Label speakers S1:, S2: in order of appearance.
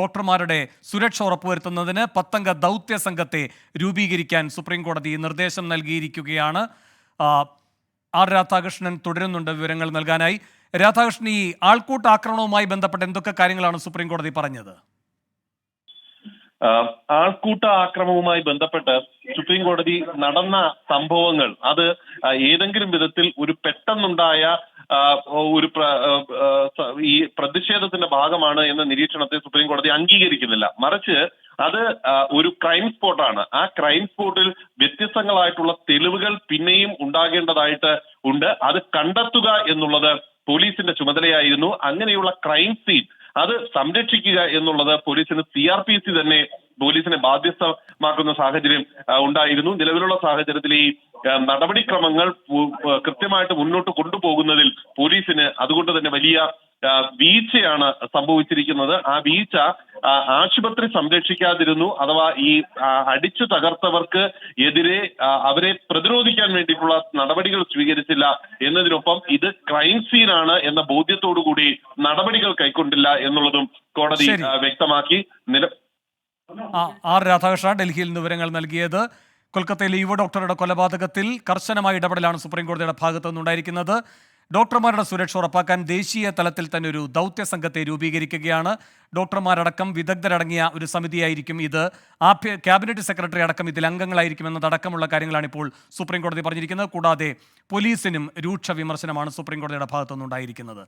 S1: ഡോക്ടർമാരുടെ സുരക്ഷ ഉറപ്പുവരുത്തുന്നതിന് പത്തംഗ ദൗത്യ സംഘത്തെ രൂപീകരിക്കാൻ സുപ്രീം കോടതി നിർദ്ദേശം നൽകിയിരിക്കുകയാണ്. ആർ രാധാകൃഷ്ണൻ തുടരുന്നുണ്ട് വിവരങ്ങൾ നൽകാനായി. രാധാകൃഷ്ണൻ ഈ ആൾക്കൂട്ട ആക്രമണവുമായി ബന്ധപ്പെട്ട് എന്തൊക്കെ കാര്യങ്ങളാണ് സുപ്രീം കോടതി പറഞ്ഞത്?
S2: ആൾക്കൂട്ട ആക്രമവുമായി ബന്ധപ്പെട്ട് സുപ്രീം കോടതി നടന്ന സംഭവങ്ങൾ അത് ഏതെങ്കിലും വിധത്തിൽ ഒരു പെട്ടെന്നുണ്ടായ ഒരു ഈ പ്രതിഷേധത്തിന്റെ ഭാഗമാണ് എന്ന നിരീക്ഷണത്തെ സുപ്രീം കോടതി അംഗീകരിക്കുന്നില്ല. മറിച്ച് അത് ഒരു ക്രൈം സ്പോട്ടാണ് ആ ക്രൈം സ്പോട്ടിൽ വ്യത്യസ്തങ്ങളായിട്ടുള്ള തെളിവുകൾ പിന്നെയും ഉണ്ടാകേണ്ടതായിട്ട് ഉണ്ട്. അത് കണ്ടെത്തുക എന്നുള്ളത് പോലീസിന്റെ ചുമതലയായിരുന്നു. അങ്ങനെയുള്ള ക്രൈം സീൻ അത് സംരക്ഷിക്കുക എന്നുള്ളത് പോലീസിന് സി ആർ പി സി തന്നെ പോലീസിനെ ബാധ്യസ്ഥമാക്കുന്ന സാഹചര്യം ഉണ്ടായിരുന്നു. നിലവിലുള്ള സാഹചര്യത്തിൽ ഈ നടപടിക്രമങ്ങൾ കൃത്യമായിട്ട് മുന്നോട്ട് കൊണ്ടുപോകുന്നതിൽ പോലീസിന് അതുകൊണ്ട് തന്നെ വലിയ വീഴ്ചയാണ് സംഭവിച്ചിരിക്കുന്നത്. ആ വീഴ്ച ആശുപത്രി സംരക്ഷിക്കാതിരുന്നു അഥവാ ഈ അടിച്ചു തകർത്തവർക്ക് എതിരെ അവരെ പ്രതിരോധിക്കാൻ വേണ്ടിയിട്ടുള്ള നടപടികൾ സ്വീകരിച്ചില്ല എന്നതിനൊപ്പം ഇത് ക്രൈം സീനാണ് എന്ന ബോധ്യത്തോടു കൂടി നടപടികൾ കൈക്കൊണ്ടില്ല എന്നുള്ളതും കോടതി വ്യക്തമാക്കി. നില
S1: ആർ രാധാകൃഷ്ണ ഡൽഹിയിൽ നിന്ന് വിവരങ്ങൾ നൽകിയത്. കൊൽക്കത്തയിലെ യുവ ഡോക്ടറുടെ കൊലപാതകത്തിൽ കർശനമായ ഇടപെടലാണ് സുപ്രീം കോടതിയുടെ ഭാഗത്തു നിന്നുണ്ടായിരിക്കുന്നത് ഡോക്ടർമാരുടെ സുരക്ഷ ഉറപ്പാക്കാൻ ദേശീയ തലത്തിൽ തന്നെ ഒരു ദൗത്യ സംഘത്തെ രൂപീകരിക്കുകയാണ്. ഡോക്ടർമാരടക്കം വിദഗ്ധരടങ്ങിയ ഒരു സമിതിയായിരിക്കും ഇത്. ആഭ്യ ക്യാബിനറ്റ് സെക്രട്ടറി അടക്കം ഇതിൽ അംഗങ്ങളായിരിക്കും എന്നതടക്കമുള്ള കാര്യങ്ങളാണ് ഇപ്പോൾ സുപ്രീം കോടതി പറഞ്ഞിരിക്കുന്നത്. കൂടാതെ പോലീസിനും രൂക്ഷ വിമർശനമാണ് സുപ്രീം കോടതിയുടെ ഭാഗത്തു നിന്നുണ്ടായിരിക്കുന്നത്